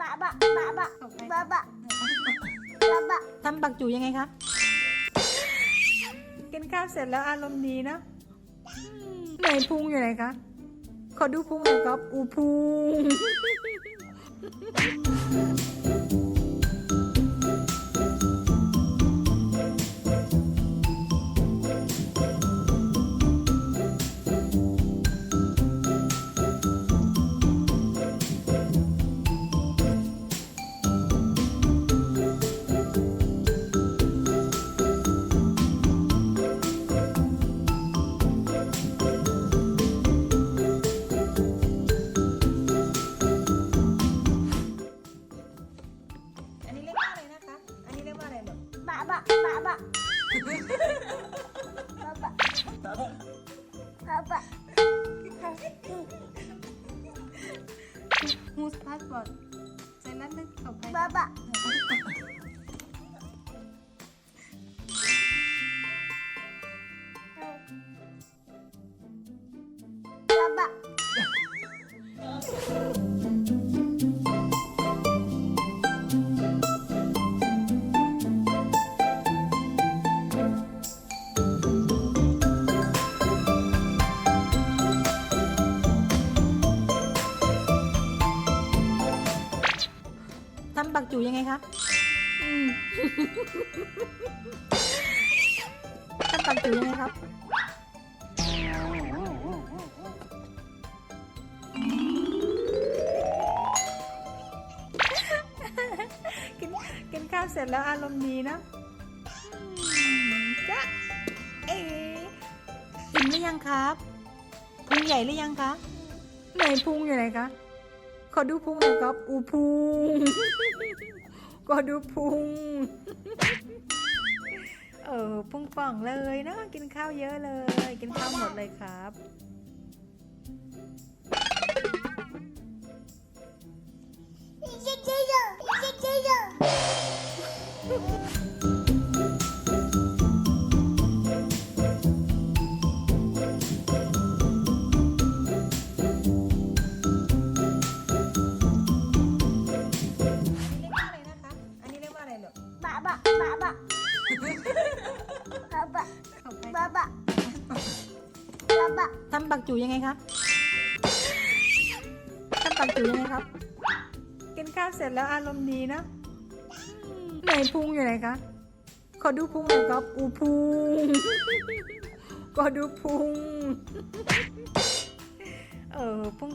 บะบะบะบะบะบะบะบะทำปักจูยังไงคะ กินข้าวเสร็จแล้วอารมณ์ดีนะไหนพุงอยู่ไหนคะ ขอดูพุงหน่อยครับอูพุง บะบะบะบะบะบะมูสพาสบอร์ตใส่นั่นนึกต่อไปบะบะ ทำปักจูยังไงคะทำปักจูยังไงครับกินกินข้าวเสร็จแล้วอารมณ์ดีนะจ๊ะเอ๋อิ่มหรือยังครับพุงใหญ่หรือยังคะไหนพุงอยู่ไหนคะ ขอดูพุงหน่อยครับ อูพุงขอดูพุง เออพุงป่องเลยนะกินข้าวเยอะเลย กินข้าวหมดเลยครับเจ๊ บะบะบะบะทำปักจูยังไงคะทำปักจูยังไงครับ กินข้าวเสร็จแล้วอารมณ์ดีนะไหนพุงอยู่ไหนคะขอดูพุงหน่อยครับ อูพุงขอดูพุง เออพุง